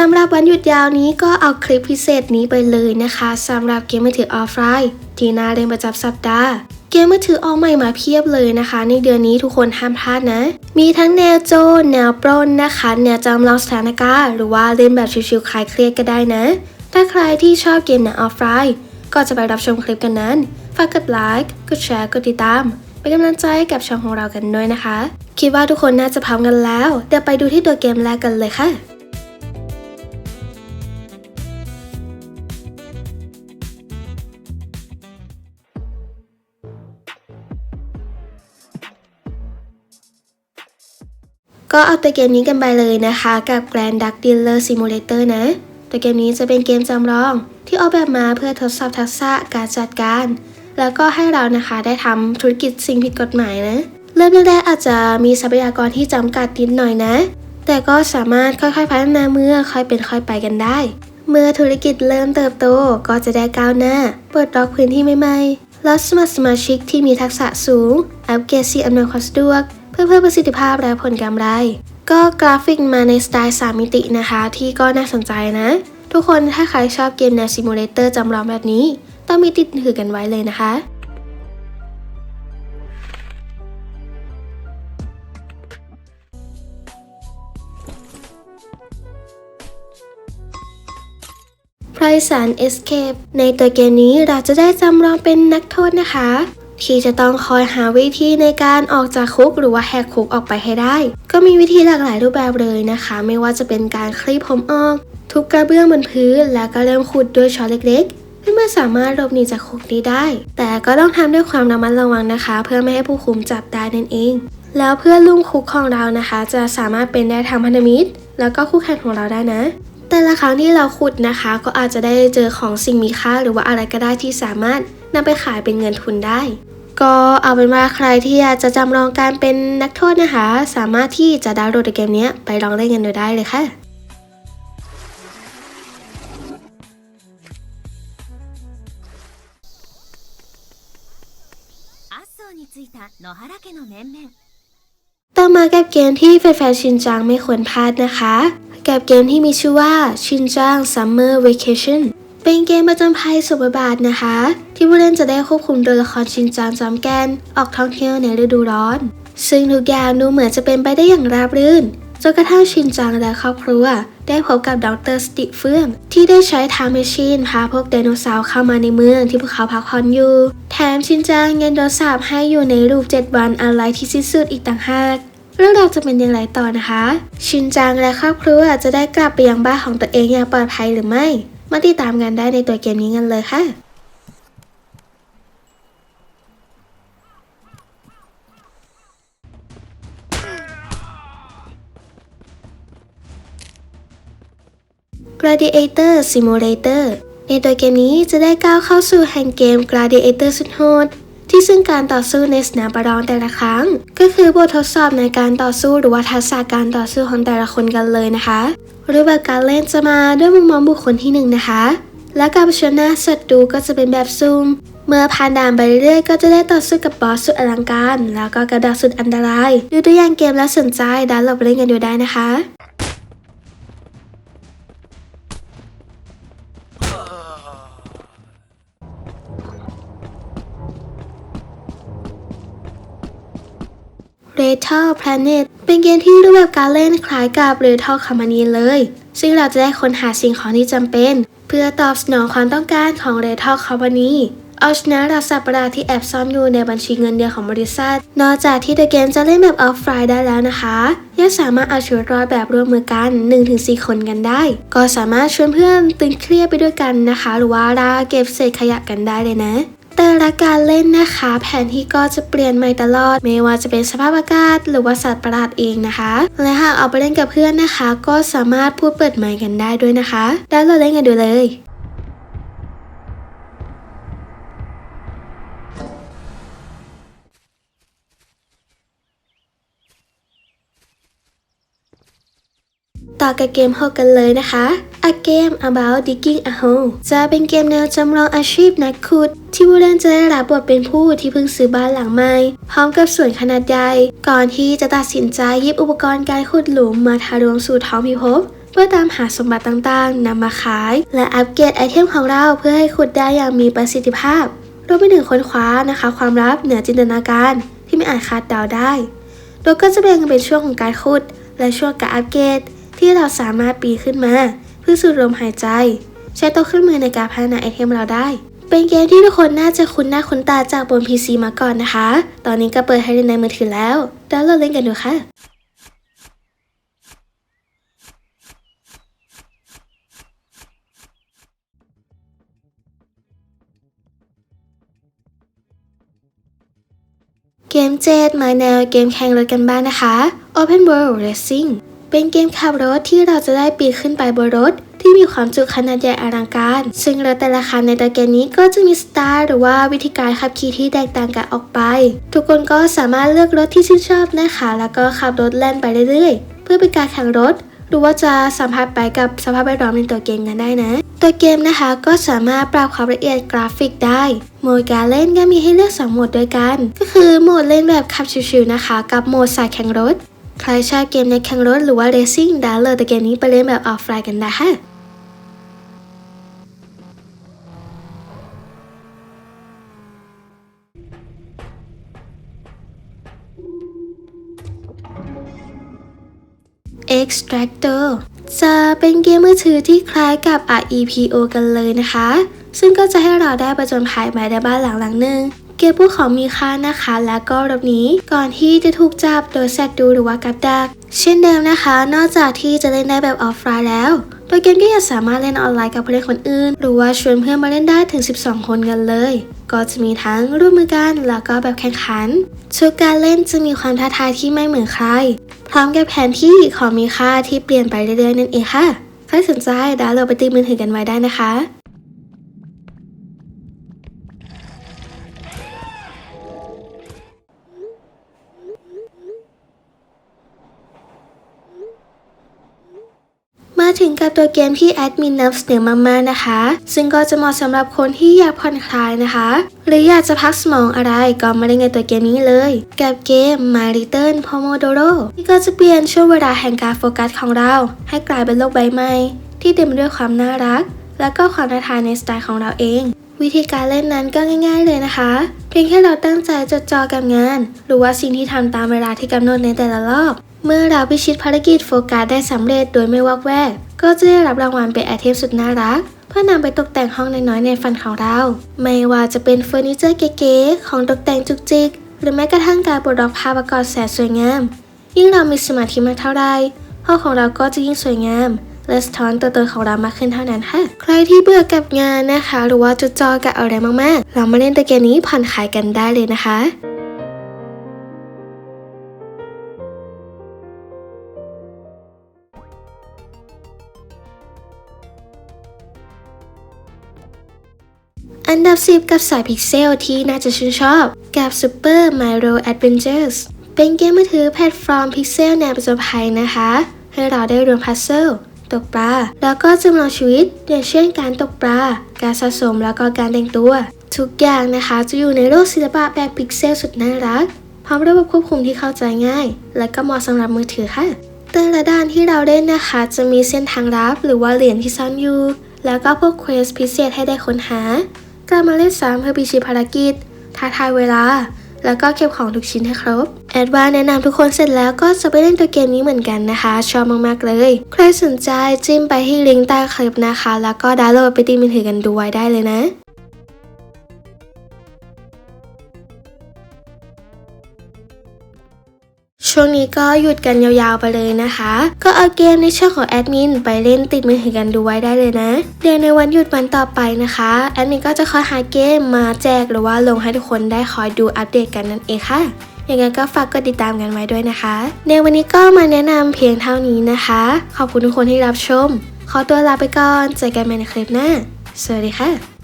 สำหรับวันหยุดยาวนี้ก็เอาคลิปพิเศษนี้ไปเลยนะคะสำหรับเกมมือถือออฟไลน์ที่น่าเล่นประจำสัปดาห์ เกมมือถือออกใหม่มาเพียบเลยนะคะ ในเดือนนี้ทุกคนห้ามพลาดนะ มีทั้งแนวโจรแนวปล้นนะคะ แนวจำลองสถานการณ์หรือว่าเล่นแบบชิวๆคลายเครียดก็ได้นะ ถ้าใครที่ชอบเกมแนวออฟไลน์ก็จะไปรับชมคลิปกันนั้นฝากกดไลค์กดแชร์กดติดตามเป็นกำลังใจให้กับช่องของเรากันด้วยนะคะ คิดว่าทุกคนน่าจะพร้อมกันแล้วเดี๋ยวไปดูที่ตัวเกมแรกกันเลยค่ะ ก็เอาตัวเกมนี้กันไปเลยนะคะกับ Grand Duck Dealer Simulator นะ ตัวเกมนี้จะเป็นเกมจำลองที่ออกแบบมาเพื่อทดสอบทักษะการจัดการ แล้วก็ให้เรานะคะได้ทำธุรกิจสิ่งผิดกฎหมายนะ เริ่มแรกอาจจะมีทรัพยากรที่จำกัดนิดหน่อยนะ แต่ก็สามารถค่อยๆพัฒนาเมื่อค่อยเป็นค่อยไปกันได้ เมื่อธุรกิจเริ่มเติบโตก็จะได้ก้าวหน้า เปิดล็อกพื้นที่ใหม่ๆแล้วสมัครสมาชิกที่มีทักษะสูง อัปเกรดสิ่งอำนวยความสะดวก เพื่อเพิ่มประสิทธิภาพและผลกำไร ก็กราฟิกมาในสไตล์ 3 มิตินะคะ ที่ก็น่าสนใจนะ ทุกคนถ้าใครชอบเกมแนวซิมูเลเตอร์จำลองแบบนี้ ต้องมีติดถือกันไว้เลยนะคะไพรสัน Escape ในตัวเกมนี้เราจะได้จำลองเป็นนักโทษนะคะ ที่จะต้องคอยหาวิธีในการออกจากคุกหรือว่าแหกคุกออกไปให้ได้ ก็มีวิธีหลากหลายรูปแบบเลยนะคะ ไม่ว่าจะเป็นการคลี่ผมออก ทุบกระเบื้องบนพื้น แล้วก็เริ่มขุดด้วยช้อนเล็กๆเพื่อมาสามารถหลบหนีจากคุกนี้ได้ แต่ก็ต้องทำด้วยความระมัดระวังนะคะ เพื่อไม่ให้ผู้คุมจับได้นั่นเอง แล้วเพื่อนลุ่มคุกของเรานะคะ จะสามารถเป็นได้ทั้งพันธมิตร แล้วก็คู่แข่งของเราได้นะ แต่ละครั้งที่เราขุดนะคะ ก็อาจจะได้เจอของสิ่งมีค่าหรือว่าอะไรก็ได้ที่สามารถ นำไปขายเป็นเงินทุนได้ ก็เอาเป็นว่าใครที่อยากจะจำลองการเป็นนักโทษนะคะ สามารถที่จะดาวน์โหลดเกมนี้ไปลองได้เงินโดยได้เลยค่ะต่อมาแกับเกมที่แฟนๆชินจังไม่ควรพลาดนะคะแกับเกมที่มีชื่อว่าชินจัง Summer Vacation เป็นเกมประจำภัยสุบบาทนะคะ ที่ผู้เล่นจะได้ควบคุมตัวละครชินจังจอมแกนออกท่องเที่ยวในฤดูร้อน ซึ่งทุกอย่างดูเหมือนจะเป็นไปได้อย่างราบรื่นจนกระทั่งชินจังและครอบครัว ได้พบกับดรสติเฟื่อง ที่ได้ใช้ทางแมชชีนพาพวกไดโนเสาร์เข้ามาในเมืองที่พวกเขาพักผ่อนอยู่ แถมชินจังยังโดนสาปให้อยู่ในรูปเจ็ดวันอะไรที่สิ้นสุดอีกต่างหากเรื่องราวจะเป็นอย่างไรต่อนะคะ ชินจังและครอบครัวจะได้กลับไปยังบ้านของตัวเองอย่างปลอดภัยหรือไม่ มาติดตามกันได้ในตัวเกมนี้กันเลยค่ะ Gladiator Simulator ในตัวเกมนี้จะได้ก้าวเข้าสู่แห่งเกม Gladiator สุดโหดที่ซึ่งการต่อสู้ในสนามประลองแต่ละครั้ง ก็คือบททดสอบในการต่อสู้หรือว่าทักษะการต่อสู้ของแต่ละคนกันเลยนะคะ รูปแบบการเล่นจะมาด้วยมุมมองบุคคลที่หนึ่งนะคะ และการเผชิญหน้าศัตรูก็จะเป็นแบบซูม เมื่อผ่านด่านไปเรื่อยๆก็จะได้ต่อสู้กับบอสสุดอลังการ แล้วก็กระดาษสุดอันตราย ดูตัวอย่างเกมแล้วสนใจดาวน์โหลดไปเล่นกันดูได้นะคะ r e t a l Planet เป็นเกมที่รูปแบบการเล่นคล้ายกับ r e t a l Company เลย ซึ่งเราจะได้ค้นหาสิ่งของที่จำเป็น เพื่อตอบสนองความต้องการของ r e t a l Company เอาชนะราสัประหลาที่แอบซ่อนอยู่ในบัญชีเงินเดือนของบริษัท นอกจากที่ตัวเกมจะเล่นแบบออฟไลน์ได้แล้วนะคะ ยังสามารถเอาชีวิตรอดแบบร่วมมือกัน 1-4 คนกันได้ ก็สามารถชวนเพื่อนตึงเครียดไปด้วยกันนะคะ หรือว่าราเก็บเศษขยะกันได้เลยนะ แต่ละการเล่นนะคะ แผนที่ก็จะเปลี่ยนใหม่ตลอด ไม่ว่าจะเป็นสภาพอากาศ หรือว่าสัตว์ประหลาดเองนะคะ และหากเอาไปเล่นกับเพื่อนนะคะ ก็สามารถพูดเปิดใหม่กันได้ด้วยนะคะได้เราเล่นกันดูเลยต่อกับเกม6กันเลยนะคะ A Game About Digging a Hole จะเป็นเกมแนวจำลองอาชีพนักขุด ที่ผู้เล่นจะได้รับบทเป็นผู้ที่เพิ่งซื้อบ้านหลังใหม่ พร้อมกับสวนขนาดใหญ่ ก่อนที่จะตัดสินใจหยิบอุปกรณ์การขุดหลุมมาทะลวงสู่ท้องพิภพพื่อตามหาสมบัติต่างๆนำมาขาย และอัปเกรดไอเทมของเราเพื่อให้ขุดได้อย่างมีประสิทธิภาพรวมไปถึงค้นคว้านะคะ ความลับเหนือจินตนาการที่ไม่อาจคาดเดาได้ โดยก็จะแบ่งเป็นช่วงของการขุด และช่วงการอัปเกรดที่เราสามารถปีขึ้นมา พื่อสูดลมหายใจ ใช้โต๊ะเครื่องมือในการพัฒนาไอเทมเราได้ เป็นเกมที่ทุกคนน่าจะคุ้นหน้าคุ้นตาจากบน PC มาก่อนนะคะ ตอนนี้ก็เปิดให้เล่นในมือถือแล้วดาวน์โหลดเล่นกันดูค่ะเกมเจ็ดมาแนวเกมแข่งรถกันบ้างนะคะ Open World Racing เป็นเกมขับรถที่เราจะได้ปีนขึ้นไปบนรถ ที่มีความจุขนาดใหญ่อลังการ ซึ่งรถแต่ละคันในตัวเกมนี้ก็จะมีสไตล์หรือว่าวิธีการขับขี่ที่แตกต่างกันออกไป ทุกคนก็สามารถเลือกรถที่ชื่นชอบนะคะ แล้วก็ขับรถแล่นไปเรื่อยๆ เพื่อเป็นการแข่งรถหรือว่าจะสัมผัสไปกับสภาพแวดล้อมในตัวเกมกันได้นะ ตัวเกมนะคะก็สามารถปรับความละเอียดกราฟิกได้โหมดการเล่นก็มีให้เลือก 2 โหมดด้วยกัน ก็คือโหมดเล่นแบบขับชิวๆนะคะ กับโหมดสายแข่งรถ ใครชอบเกมในแข่งรถหรือว่าเรซิ่งดาวน์โหลดตัวเกมนี้ไปเล่นแบบออฟไลน์กันได้ค่ะ Extractor จะเป็นเกมมือถือที่คล้ายกับ REPO กันเลยนะคะ ซึ่งก็จะให้เราได้ประจนภัยไปในบ้านหลังหลังหนึ่ง เก็บพวกของมีค่านะคะ แล้วก็รบนี้ก่อนที่จะถูกจับโดยแซดดูหรือว่ากับดัก เช่นเดิมนะคะ นอกจากที่จะเล่นได้แบบออฟไลน์แล้วตัวเกมก็ยังสามารถเล่นออนไลน์กับผู้เล่นคนอื่น หรือว่าชวนเพื่อนมาเล่นได้ถึง 12 คนกันเลย ก็จะมีทั้งร่วมมือกันแล้วก็แบบแข่งขันทุกการเล่นจะมีความท้าทายที่ไม่เหมือนใคร พร้อมกับแผนที่ของมีค่าที่เปลี่ยนไปเรื่อยๆนั่นเองค่ะ ใครสนใจดาวน์โหลดไปตีมือถือกันไว้ได้นะคะ มาถึงกับตัวเกมที่แอดมินนำเสนอมากๆนะคะ ซึ่งก็จะเหมาะสำหรับคนที่อยากผ่อนคลายนะคะ หรืออยากจะพักสมองอะไรก็มาเล่นในตัวเกมนี้เลย กับเกม My Little Pomodoro ที่ก็จะเปลี่ยนช่วงเวลาแห่งการโฟกัสของเรา ให้กลายเป็นโลกใบใหม่ ที่เต็มไปด้วยความน่ารัก และก็ความท้าทายในสไตล์ของเราเอง วิธีการเล่นนั้นก็ง่าย ๆ เลยนะคะ เพียงแค่เราตั้งใจจดจ่อกับงาน หรือว่าสิ่งที่ทำตามเวลาที่กำหนดในแต่ละรอบ เมื่อเราพิชิตภารกิจโฟกัสได้สำเร็จโดยไม่วอกแวก ก็จะได้รับรางวัลเป็นไอเทมสุดน่ารัก เพื่อนำไปตกแต่งห้องน้อยๆในฝันของเรา ไม่ว่าจะเป็นเฟอร์นิเจอร์เก๋ๆของตกแต่งจุกจิก หรือแม้กระทั่งการปลดล็อกภาพประกอบแสนสวยงาม ยิ่งเรามีสมาธิมากเท่าใดห้องของเราก็จะยิ่งสวยงามและสะท้อนตัวตนของเรามากขึ้นเท่านั้นค่ะ ใครที่เบื่อกับงานนะคะ หรือว่าจดจ่อกับอะไรมากๆ เรามาเล่นตัวเกมนี้ผ่อนคลายกันได้เลยนะคะ อันดับ 10 กับสายพิกเซลที่น่าจะชื่นชอบ กับ Super Mario Adventures เป็นเกมมือถือแพลตฟอร์มพิกเซลแนวประจนภัยนะคะ ให้เราได้รวมพัซเซิลตกปลา แล้วก็จำลองชีวิตอย่างเช่นการตกปลา การสะสมแล้วก็การแต่งตัว ทุกอย่างนะคะจะอยู่ในโลกศิลปะแบบพิกเซลสุดน่ารัก พร้อมระบบควบคุมที่เข้าใจง่าย และก็เหมาะสำหรับมือถือค่ะ แต่ละด้านที่เราเล่นนะคะ จะมีเส้นทางลับหรือว่าเหรียญที่ซ่อนอยู่ แล้วก็พวกเควสพิเศษให้ได้ค้นหา การมาเล่นซ้ำเพื่อพิชิตภารกิจท้าทายเวลา แล้วก็เก็บของทุกชิ้นให้ครบ แอดวานแนะนำทุกคนเสร็จแล้วก็จะไปเล่นตัวเกมนี้เหมือนกันนะคะ ชอบมากๆเลย ใครสนใจจิ้มไปที่ลิงก์ใต้คลิปนะคะ แล้วก็ดาวน์โหลดไปตีมือถือกันดูไว้ได้เลยนะ ช่วงนี้ก็หยุดกันยาวๆไปเลยนะคะ ก็เอาเกมในช่องของแอดมินไปเล่นติดมือถือกันดูไว้ได้เลยนะ เดี๋ยวในวันหยุดวันต่อไปนะคะแอดมินก็จะคอยหาเกมมาแจกหรือว่าลงให้ทุกคนได้คอยดูอัปเดตกันนั่นเองค่ะยังไงก็ฝากกดติดตามกันไว้ด้วยนะคะ ในวันนี้ก็มาแนะนำเพียงเท่านี้นะคะ ขอบคุณทุกคนที่รับชม ขอตัวลาไปก่อน เจอกันใหม่ในคลิปหน้า สวัสดีค่ะ